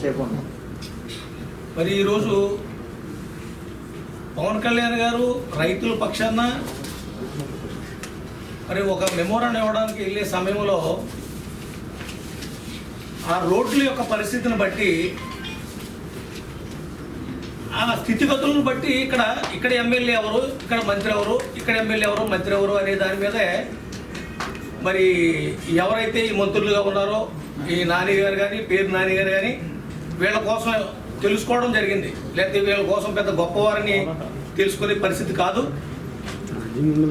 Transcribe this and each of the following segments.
సేపు ఉన్నాం. మరి ఈరోజు పవన్ కళ్యాణ్ గారు రైతుల పక్షాన మరి ఒక మెమోరాండం ఇవ్వడానికి వెళ్ళే సమయంలో ఆ రోడ్ల యొక్క పరిస్థితిని బట్టి ఆ స్థితిగతులను బట్టి ఇక్కడ ఇక్కడ ఎమ్మెల్యే ఎవరు ఇక్కడ మంత్రి ఎవరు ఇక్కడ ఎమ్మెల్యే ఎవరు మంత్రి ఎవరు అనే దాని మీదే మరి ఎవరైతే ఈ మంత్రులుగా ఉన్నారో ఈ నాని గారు కానీ పేరు నాని గారు కానీ వీళ్ళ కోసం తెలుసుకోవడం జరిగింది. లేకపోతే వీళ్ళ కోసం పెద్ద గొప్పవారిని తెలుసుకునే పరిస్థితి కాదు.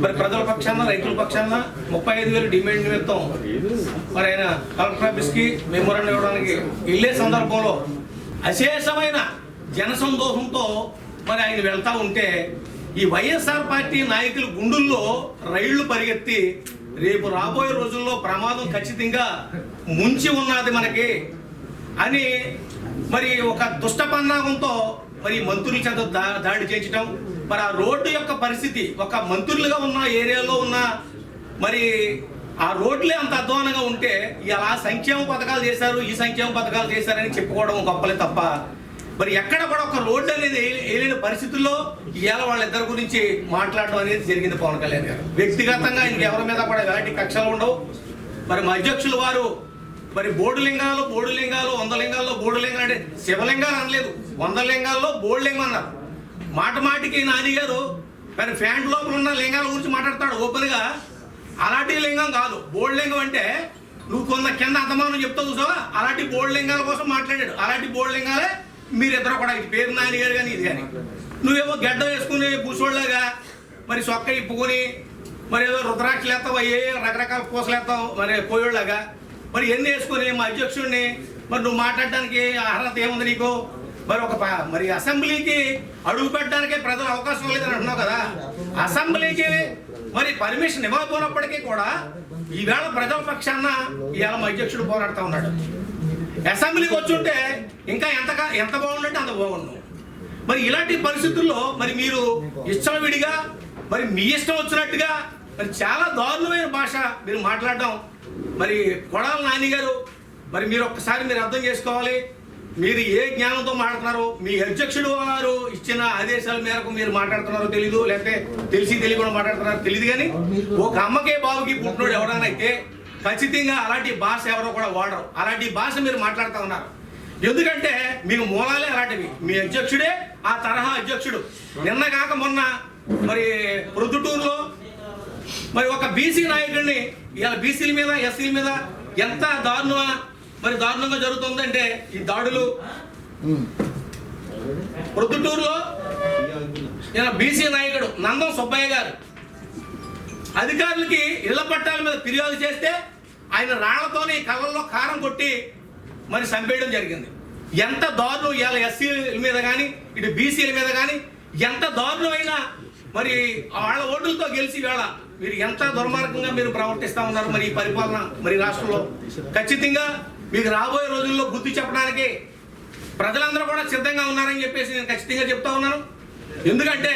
మరి ప్రజల పక్షాన రైతుల పక్షాన ముప్పై ఐదు వేలు డిమాండ్ నిమిత్తం మరి ఆయన కలెక్టర్ ఆఫీస్కి మెమోరాండం ఇవ్వడానికి వెళ్ళే సందర్భంలో అశేషమైన జన సంతోషంతో మరి ఆయన వెళ్తా ఉంటే ఈ వైఎస్ఆర్ పార్టీ నాయకుల గుండుల్లో రైళ్ళు పరిగెత్తి రేపు రాబోయే రోజుల్లో ప్రమాదం ఖచ్చితంగా ముంచి ఉన్నది మనకి అని మరి ఒక దుష్ట పన్నాగంతో మరి మంత్రుల చేత దా- దాడి చేయించడం మరి ఆ రోడ్డు యొక్క పరిస్థితి ఒక మంత్రులుగా ఉన్న ఏరియాలో ఉన్న మరి ఆ రోడ్లే అంత అధ్వానంగా ఉంటే ఇలా సంక్షేమ పథకాలు చేశారు ఈ సంక్షేమ పథకాలు చేశారని చెప్పుకోవడం గొప్పలే తప్ప మరి ఎక్కడ కూడా ఒక రోడ్డు అనేది వేయలేని పరిస్థితుల్లో ఇవాళ వాళ్ళిద్దరి గురించి మాట్లాడడం అనేది జరిగింది పవన్ కళ్యాణ్ గారు. వ్యక్తిగతంగా ఇంకెవరి మీద కూడా ఎలాంటి కక్షలు ఉండవు. మరి మా అధ్యక్షులు వారు మరి బోర్డు లింగాలు బోర్డు లింగాలు వంద లింగాల్లో బోడు లింగాలు అంటే శివలింగాలు అనలేదు. వంద లింగాల్లో బోడు లింగం అన్నారు. మాట మాటికి నాని గారు మరి ఫ్యాంట్ లోపల ఉన్న లింగాల గురించి మాట్లాడతాడు ఓపెన్గా. అలాంటి లింగం కాదు. బోర్డు లింగం అంటే నువ్వు కొంత కింద అంతమానం చెప్తావు చూసావా? అలాంటి బోర్డు లింగాల కోసం మాట్లాడాడు. అలాంటి బోర్డు లింగాలే మీరిద్దరు కూడా ఇది పేరు నాని గారు కానీ ఇది కానీ. నువ్వేమో గడ్డ వేసుకుని పూసోళ్ళగా మరి సొక్క ఇప్పుకొని మరి ఏదో రుద్రాక్షలు వేస్తావు ఏ రకరకాల పూసలు వేస్తావు మరి పోయేళ్ళగా. మరి ఎన్ని వేసుకుని మా అధ్యక్షుడిని? మరి నువ్వు మాట్లాడడానికి అర్హత ఏముంది నీకు? మరి ఒక మరి అసెంబ్లీకి అడుగు పెట్టడానికి ప్రజలు అవకాశం లేదని అంటున్నావు కదా. అసెంబ్లీకి మరి పర్మిషన్ ఇవ్వకపోయినప్పటికీ కూడా ఈవేళ ప్రజల పక్షాన ఇవాళ మా అధ్యక్షుడు పోరాడుతూ ఉన్నాడు. అసెంబ్లీకి వచ్చి ఉంటే ఇంకా ఎంత ఎంత బాగుందంటే అంత బాగుండు. మరి ఇలాంటి పరిస్థితుల్లో మరి మీరు ఇష్టం విడిగా మరి మీ ఇష్టం వచ్చినట్టుగా మరి చాలా దారుణమైన భాష మీరు మాట్లాడడం మరి కొడాల నానిగారు మరి మీరు ఒక్కసారి మీరు అర్థం చేసుకోవాలి. మీరు ఏ జ్ఞానంతో మాట్లాడుతున్నారు మీ అధ్యక్షుడు వారు ఇచ్చిన ఆదేశాల మేరకు మీరు మాట్లాడుతున్నారో తెలీదు లేకపోతే తెలిసి తెలియకుండా మాట్లాడుతున్నారో తెలియదు కానీ ఒక అమ్మకే బాబుకి పుట్టినోడు ఎవరైనా ఖచ్చితంగా అలాంటి భాష ఎవరో కూడా వాడరు. అలాంటి భాష మీరు మాట్లాడుతూ ఉన్నారు. ఎందుకంటే మీకు మూలాలే అలాంటివి. మీ అధ్యక్షుడే ఆ తరహా అధ్యక్షుడు. నిన్న కాక మొన్న మరి ప్రొద్దుటూరులో మరి ఒక బీసీ నాయకుడిని ఇలా బీసీల మీద ఎస్సీల మీద ఎంత దారుణ మరి దారుణంగా జరుగుతుందంటే ఈ దాడులు. ప్రొద్దుటూరులో బీసీ నాయకుడు నందం సుబ్బయ్య గారు. అధికారులకి ఇళ్ళ పట్టాల మీద ఫిర్యాదు చేస్తే ఆయన రాళ్ళతోని కళ్ళల్లో కారం కొట్టి మరి చంపేయడం జరిగింది. ఎంత దారుణం ఇవాళ ఎస్సీల మీద కానీ ఇటు బీసీల మీద కానీ ఎంత దారుణమైన మరి వాళ్ళ ఓటులతో గెలిచి వేళ మీరు ఎంత దుర్మార్గంగా మీరు ప్రవర్తిస్తూ ఉన్నారు మరి ఈ పరిపాలన మరి రాష్ట్రంలో? ఖచ్చితంగా మీకు రాబోయే రోజుల్లో బుద్ధి చెప్పడానికి ప్రజలందరూ కూడా సిద్ధంగా ఉన్నారని చెప్పేసి నేను ఖచ్చితంగా చెప్తా ఉన్నాను. ఎందుకంటే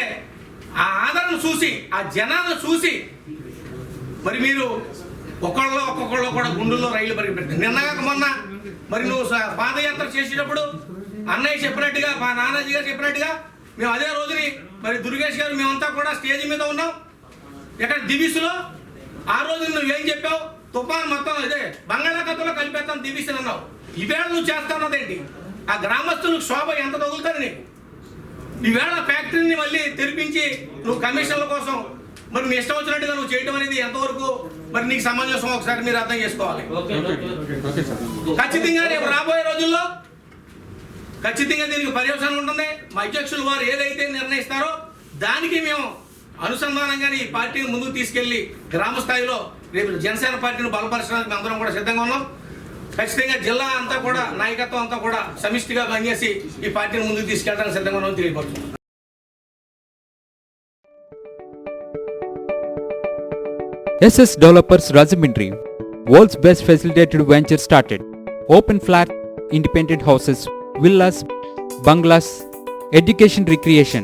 ఆ ఆదరణ చూసి ఆ జనాన్ని చూసి మరి మీరు ఒకళ్ళు ఒక్కొక్కళ్ళు కూడా గుండెల్లో రైలు పరిగి నిన్నగాక మొన్న మరి నువ్వు స- పాదయాత్ర చేసేటప్పుడు అన్నయ్య చెప్పినట్టుగా మా నానాజీ గారు చెప్పినట్టుగా మేము అదే రోజుని మరి దుర్గేష్ గారు మేమంతా కూడా స్టేజ్ మీద ఉన్నాం. ఇక్కడ దివిసులో? ఆ రోజు నువ్వు ఏం చెప్పావు? తుఫాన్ మొత్తం ఇదే బంగాళాఖాతంలో కలిపేస్తాం దివిసులు అన్నావు. ఈవేళ నువ్వు చేస్తానదేంటి ఆ గ్రామస్తులకు శోభ ఎంత తగులుతుంది నీకు? ఈవేళ ఫ్యాక్టరీని మళ్ళీ తెరిపించి నువ్వు కమిషన్ల కోసం మరి నీ ఇష్టం వచ్చినట్టుగా నువ్వు చేయడం అనేది ఎంతవరకు మరి నీకు సమంజసం ఒకసారి మీరు అర్థం చేసుకోవాలి. ఖచ్చితంగా రేపు రాబోయే రోజుల్లో ఖచ్చితంగా దీనికి పర్యవసానం ఉంటుంది. మా అధ్యక్షులు వారు ఏదైతే నిర్ణయిస్తారో దానికి మేము అనుసంధానంగానే ఈ పార్టీని ముందుకు తీసుకెళ్ళి గ్రామ స్థాయిలో రేపు జనసేన పార్టీని బలపరచడానికి మేము అందరం కూడా సిద్ధంగా ఉన్నాం ఖచ్చితంగా జిల్లా అంతా కూడా నాయకత్వం అంతా కూడా సమిష్టిగా పనిచేసి ఈ పార్టీని ముందుకు తీసుకెళ్ళడానికి సిద్ధంగా ఉన్నాం తెలియపడుతున్నాం SS developers Rajahmundry world's best facilitated venture started. Open flat, independent houses, villas, bungalows, education recreation.